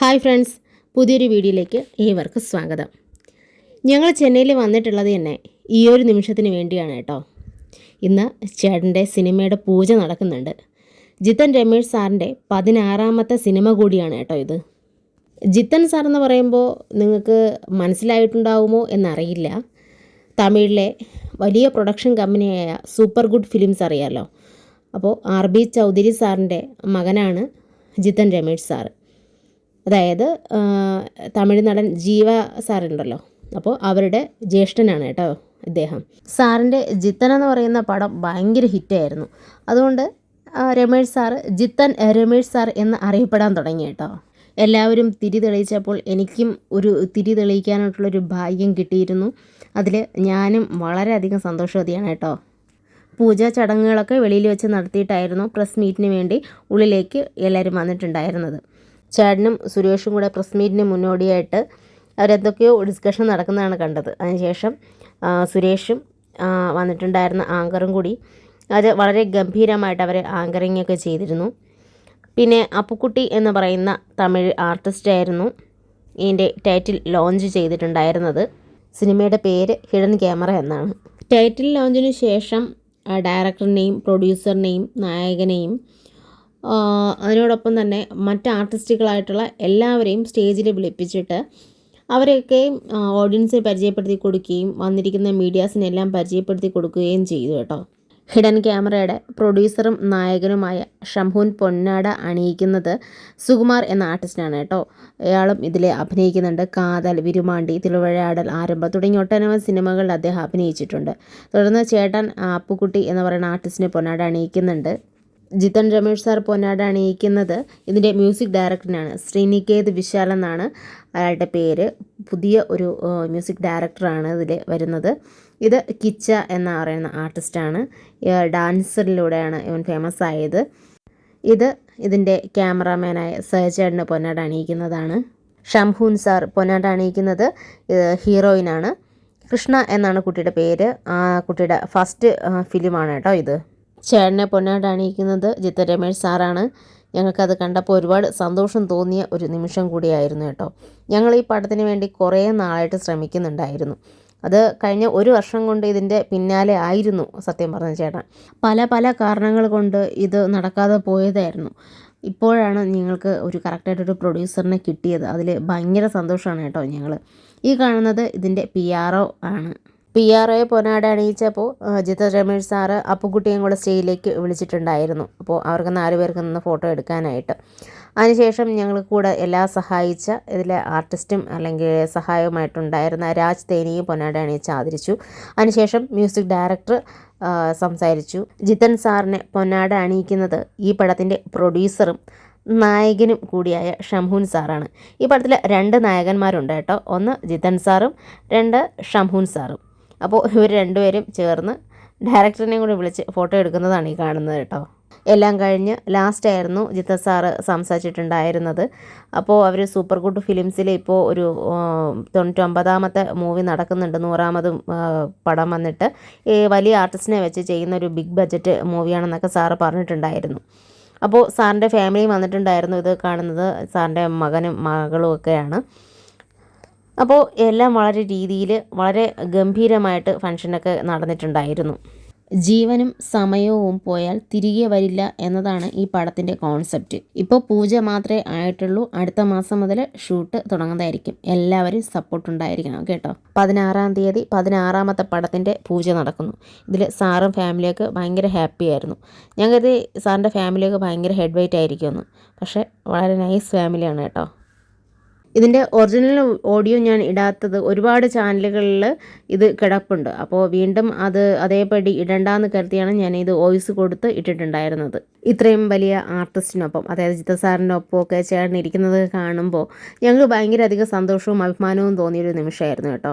Hi friends പുതിയൊരു വീഡിയോയിലേക്ക് ഏവർക്കും സ്വാഗതം. ഞങ്ങൾ ചെന്നൈയിൽ വന്നിട്ടുള്ളത് തന്നെ ഈ ഒരു നിമിഷത്തിന് വേണ്ടിയാണ് കേട്ടോ. ഇന്ന് ചേട്ടന്റെ സിനിമയുടെ പൂജ നടക്കുന്നുണ്ട്. ജിത്തൻ രമേഷ് സാറിന്റെ പതിനാറാമത്തെ സിനിമ കൂടിയാണ് കേട്ടോ ഇത്. ജിത്തൻ സാർ എന്ന് പറയുമ്പോൾ നിങ്ങൾക്ക് മനസ്സിലായിട്ടുണ്ടാവുമോ എന്നറിയില്ല. തമിഴിലെ വലിയ പ്രൊഡക്ഷൻ കമ്പനിയായ സൂപ്പർ ഗുഡ് ഫിലിംസ് അറിയാമല്ലോ അപ്പോൾ ആർ ബി ചൗധരി സാറിന്റെ മകനാണ് ജിത്തൻ രമേഷ് സാറ്. അതായത് തമിഴ് നടൻ ജീവ സാറുണ്ടല്ലോ. അപ്പോൾ അവരുടെ ജ്യേഷ്ഠനാണ് കേട്ടോ ഇദ്ദേഹം. സാറിന്റെ ജിത്തൻ എന്ന് പറയുന്ന പടം ഭയങ്കര ഹിറ്റായിരുന്നു. അതുകൊണ്ട് രമേഷ് സാറ് ജിത്തൻ രമേഷ് സാർ എന്ന് അറിയപ്പെടാൻ തുടങ്ങി കേട്ടോ. എല്ലാവരും തിരി തെളിയിച്ചപ്പോൾ എനിക്കും ഒരു തിരി തെളിയിക്കാനായിട്ടുള്ളൊരു ഭാഗ്യം കിട്ടിയിരുന്നു. അതിൽ ഞാനും വളരെയധികം സന്തോഷവതിയാണ് കേട്ടോ. പൂജാ ചടങ്ങുകളൊക്കെ വെളിയിൽ വെച്ച് നടത്തിയിട്ടായിരുന്നു പ്രസ് മീറ്റിന് വേണ്ടി ഉള്ളിലേക്ക് എല്ലാവരും വന്നിട്ടുണ്ടായിരുന്നത്. ചേട്ടനും സുരേഷും കൂടെ പ്രസ് മീറ്റിന് മുന്നോടിയായിട്ട് അവരെന്തൊക്കെയോ ഡിസ്കഷൻ നടക്കുന്നതാണ് കണ്ടത്. അതിനുശേഷം സുരേഷും വന്നിട്ടുണ്ടായിരുന്ന ആങ്കറും കൂടി അത് വളരെ ഗംഭീരമായിട്ട് അവർ ആങ്കറിങ് ഒക്കെ ചെയ്തിരുന്നു. പിന്നെ അപ്പുക്കുട്ടി എന്ന് പറയുന്ന തമിഴ് ആർട്ടിസ്റ്റ് ആയിരുന്നു ഇതിന്റെ ടൈറ്റിൽ ലോഞ്ച് ചെയ്തിട്ടുണ്ടായിരുന്നത്. സിനിമയുടെ പേര് ഹിഡൻ ക്യാമറ എന്നാണ്. ടൈറ്റിൽ ലോഞ്ചിന് ശേഷം ഡയറക്ടറിനെയും പ്രൊഡ്യൂസറിനെയും നായകനെയും അതിനോടൊപ്പം തന്നെ മറ്റ് ആർട്ടിസ്റ്റുകളായിട്ടുള്ള എല്ലാവരെയും സ്റ്റേജിൽ വിളിപ്പിച്ചിട്ട് അവരെയൊക്കെ ഓഡിയൻസിനെ പരിചയപ്പെടുത്തി കൊടുക്കുകയും വന്നിരിക്കുന്ന മീഡിയാസിനെല്ലാം പരിചയപ്പെടുത്തി കൊടുക്കുകയും ചെയ്തു കേട്ടോ. ഹിഡൻ ക്യാമറയുടെ പ്രൊഡ്യൂസറും നായകനുമായ ഷംഹുൻ പൊന്നാട അണിയിക്കുന്നത് സുകുമാർ എന്ന ആർട്ടിസ്റ്റാണ് കേട്ടോ. അയാളും ഇതിൽ അഭിനയിക്കുന്നുണ്ട്. കാതൽ വിരുമാണ്ടി തിരുവഴയാടൽ ആരംഭം തുടങ്ങിയ ഒട്ടനവധി സിനിമകളിൽ അദ്ദേഹം അഭിനയിച്ചിട്ടുണ്ട്. തുടർന്ന് ചേട്ടൻ അപ്പുക്കുട്ടി എന്ന് പറയുന്ന ആർട്ടിസ്റ്റിനെ പൊന്നാട അണിയിക്കുന്നുണ്ട്. ജിതൻ രമേഷ് സാർ പൊന്നാട അണിയിക്കുന്നത് ഇതിന്റെ മ്യൂസിക് ഡയറക്ടറിനാണ്. ശ്രീനികേത് വിശാൽ എന്നാണ് അയാളുടെ പേര്. പുതിയ ഒരു മ്യൂസിക് ഡയറക്ടറാണ് ഇതിൽ വരുന്നത്. ഇത് കിച്ച എന്ന് പറയുന്ന ആർട്ടിസ്റ്റാണ്. ഡാൻസറിലൂടെയാണ് ഇവൻ ഫേമസ് ആയത്. ഇത് ഇതിന്റെ ക്യാമറാമാനായ സഹചേട്ടന് പൊന്നാട അണിയിക്കുന്നതാണ് ഷംഹൂൻ സാർ പൊന്നാട അണിയിക്കുന്നത് ഹീറോയിനാണ്. കൃഷ്ണ എന്നാണ് കുട്ടിയുടെ പേര്. കുട്ടിയുടെ ഫസ്റ്റ് ഫിലിമാണ് കേട്ടോ ഇത്. ചേട്ടനെ പൊന്നാട് അണിയിക്കുന്നത് ജിത്ത രമേഷ് സാറാണ്. ഞങ്ങൾക്കത് കണ്ടപ്പോൾ ഒരുപാട് സന്തോഷം തോന്നിയ ഒരു നിമിഷം കൂടിയായിരുന്നു കേട്ടോ. ഞങ്ങൾ ഈ പടത്തിന് വേണ്ടി കുറേ നാളായിട്ട് ശ്രമിക്കുന്നുണ്ടായിരുന്നു. അത് കഴിഞ്ഞ ഒരു വർഷം കൊണ്ട് ഇതിന്റെ പിന്നാലെ ആയിരുന്നു സത്യം പറഞ്ഞ ചേട്ടൻ. പല പല കാരണങ്ങൾ കൊണ്ട് ഇത് നടക്കാതെ പോയതായിരുന്നു. ഇപ്പോഴാണ് നിങ്ങൾക്ക് ഒരു കറക്റ്റായിട്ടൊരു പ്രൊഡ്യൂസറിനെ കിട്ടിയത്. അതിൽ ഭയങ്കര സന്തോഷമാണ് കേട്ടോ ഞങ്ങൾ. ഈ കാണുന്നത് ഇതിന്റെ പി ആർ ഒ ആണ്. പി ആർ ഒയെ പൊന്നാട അണിയിച്ചപ്പോൾ ജിത്ത രമേഷ് സാറ് അപ്പുക്കുട്ടിയും കൂടെ സ്റ്റേജിലേക്ക് വിളിച്ചിട്ടുണ്ടായിരുന്നു. അപ്പോൾ അവർക്ക് നാല് പേർക്ക് നിന്ന് ഫോട്ടോ എടുക്കാനായിട്ട്. അതിനുശേഷം ഞങ്ങൾ കൂടെ എല്ലാ സഹായിച്ച ഇതിലെ ആർട്ടിസ്റ്റും അല്ലെങ്കിൽ സഹായവുമായിട്ടുണ്ടായിരുന്ന രാജ് തേനിയും പൊന്നാട അണിയിച്ച് ആദരിച്ചു. അതിനുശേഷം മ്യൂസിക് ഡയറക്ടർ സംസാരിച്ചു. ജിതൻ സാറിനെ പൊന്നാട അണിയിക്കുന്നത് ഈ പടത്തിന്റെ പ്രൊഡ്യൂസറും നായകനും കൂടിയായ ഷംഹൂൻ സാറാണ്. ഈ പടത്തിൽ രണ്ട് നായകന്മാരുണ്ട് കേട്ടോ. ഒന്ന് ജിതൻ സാറും രണ്ട് ഷംഹൂൻ സാറും. അപ്പോൾ ഇവർ രണ്ടുപേരും ചേർന്ന് ഡയറക്ടറിനെ കൂടി വിളിച്ച് ഫോട്ടോ എടുക്കുന്നതാണ് ഈ കാണുന്നത് കേട്ടോ. എല്ലാം കഴിഞ്ഞ് ലാസ്റ്റ് ആയിരുന്നു ജിത്ത സാറ് സംസാരിച്ചിട്ടുണ്ടായിരുന്നത്. അപ്പോൾ അവർ സൂപ്പർ ഗുഡ് ഫിലിംസിൽ ഇപ്പോൾ ഒരു തൊണ്ണൂറ്റൊമ്പതാമത്തെ മൂവി നടക്കുന്നുണ്ട്. നൂറാമതും പടം വന്നിട്ട്. ഈ വലിയ ആർട്ടിസ്റ്റിനെ വെച്ച് ചെയ്യുന്ന ഒരു ബിഗ് ബഡ്ജറ്റ് മൂവിയാണെന്നൊക്കെ സാറ് പറഞ്ഞിട്ടുണ്ടായിരുന്നു. അപ്പോൾ സാറിന്റെ ഫാമിലി വന്നിട്ടുണ്ടായിരുന്നു ഇത് കാണുന്നത്. സാറിന്റെ മകനും മകളും ഒക്കെയാണ്. അപ്പോൾ എല്ലാം വളരെ രീതിയിൽ വളരെ ഗംഭീരമായിട്ട് ഫംഗ്ഷനൊക്കെ നടന്നിട്ടുണ്ടായിരുന്നു. ജീവനും സമയവും പോയാൽ തിരികെ വരില്ല എന്നതാണ് ഈ പടത്തിന്റെ കോൺസെപ്റ്റ്. ഇപ്പോൾ പൂജ മാത്രമേ ആയിട്ടുള്ളൂ. അടുത്ത മാസം മുതൽ ഷൂട്ട് തുടങ്ങുന്നതായിരിക്കും. എല്ലാവരും സപ്പോർട്ട് ഉണ്ടായിരിക്കണം കേട്ടോ. പതിനാറാം തീയതി പതിനാറാമത്തെ പടത്തിന്റെ പൂജ നടക്കുന്നു. ഇതിൽ സാറും ഫാമിലിയൊക്കെ ഭയങ്കര ഹാപ്പി ആയിരുന്നു. ഞങ്ങൾക്ക് സാറിന്റെ ഫാമിലിയൊക്കെ ഭയങ്കര ഹെഡ് വെയിറ്റ് ആയിരിക്കുമെന്ന്. പക്ഷേ വളരെ നൈസ് ഫാമിലിയാണ് കേട്ടോ. ഇതിന്റെ ഒറിജിനൽ ഓഡിയോ ഞാൻ ഇടാത്തത് ഒരുപാട് ചാനലുകളിൽ ഇത് കിടപ്പുണ്ട്. അപ്പോൾ വീണ്ടും അത് അതേപടി ഇടണ്ടാന്ന് കരുതിയാണ് ഞാൻ ഇത് വോയിസ് കൊടുത്ത് ഇട്ടിട്ടുണ്ടായിരുന്നത്. ഇത്രയും വലിയ ആർട്ടിസ്റ്റിനൊപ്പം അതായത് ജിത്ത സാറിന്റെ ഒപ്പമൊക്കെ ചേട്ടൻ ഇരിക്കുന്നത് കാണുമ്പോൾ ഞങ്ങൾക്ക് ഭയങ്കര അധികം സന്തോഷവും അഭിമാനവും തോന്നിയൊരു നിമിഷമായിരുന്നു കേട്ടോ.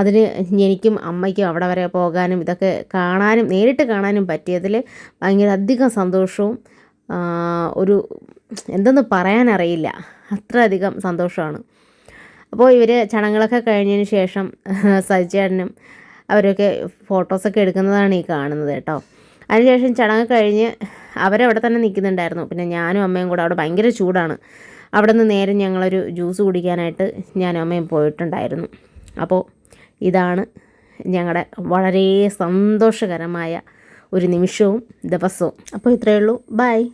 അതിന് എനിക്കും അമ്മയ്ക്കും അവിടെ വരെ പോകാനും ഇതൊക്കെ കാണാനും നേരിട്ട് കാണാനും പറ്റിയതിൽ ഭയങ്കര അധികം സന്തോഷവും ഒരു എന്തെന്ന് പറയാനറിയില്ല. അത്രയധികം സന്തോഷമാണ്. അപ്പോൾ ഇവർ ചടങ്ങുകളൊക്കെ കഴിഞ്ഞതിന് ശേഷം സജിച്ചേട്ടനും അവരൊക്കെ ഫോട്ടോസൊക്കെ എടുക്കുന്നതാണ് ഈ കാണുന്നത് കേട്ടോ. അതിനുശേഷം ചടങ്ങ് കഴിഞ്ഞ് അവരവിടെ തന്നെ നിൽക്കുന്നുണ്ടായിരുന്നു. പിന്നെ ഞാനും അമ്മയും കൂടെ അവിടെ ഭയങ്കര ചൂടാണ്. അവിടെ നിന്ന് നേരെ ഞങ്ങളൊരു ജ്യൂസ് കുടിക്കാനായിട്ട് ഞാനും അമ്മയും പോയിട്ടുണ്ടായിരുന്നു. അപ്പോൾ ഇതാണ് ഞങ്ങളുടെ വളരെ സന്തോഷകരമായ ഒരു നിമിഷവും ദിവസവും. അപ്പോൾ ഇത്രയേ ഉള്ളൂ. ബൈ.